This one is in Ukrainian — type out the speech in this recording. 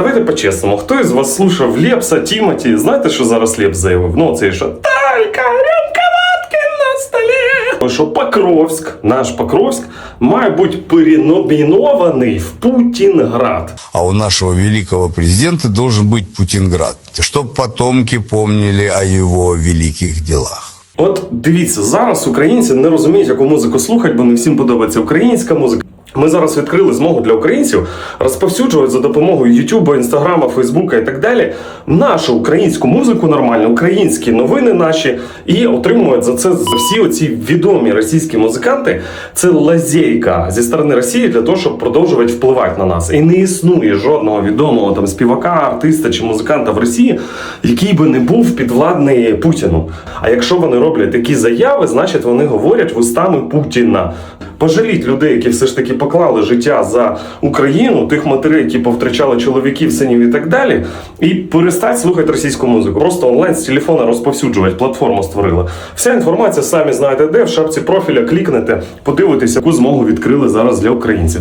Давайте по-чесному, хто із вас слушав Лепса, Тімоті? Знаєте, що зараз Лепс заявив? Ну, це що Талька, рюмка водки на столі. Що Покровськ, наш Покровськ, має бути переномінований в Путінград. А у нашего великого президента должен быть Путинград, чтобы потомки помнили о его великих делах. От дивіться, зараз українці не розуміють, яку музику слухати, бо не всім подобається українська музика. Ми зараз відкрили змогу для українців розповсюджувати за допомогою Ютуба, Інстаграма, Фейсбука і так далі нашу українську музику нормально, українські новини наші, і отримують за це за всі оці відомі російські музиканти. Це лазейка зі сторони Росії для того, щоб продовжувати впливати на нас. І не існує жодного відомого там співака, артиста чи музиканта в Росії, який би не був підвладний Путіну. А якщо вони роблять такі заяви, значить вони говорять вустами Путіна. Пожаліть людей, які все ж таки поклали життя за Україну, тих матерей, які повтрачали чоловіків, синів і так далі, і перестать слухати російську музику. Просто онлайн з телефона розповсюджувати, платформу створили. Вся інформація самі знаєте де в шапці профіля клікнете, подивитися, яку змогу відкрили зараз для українців.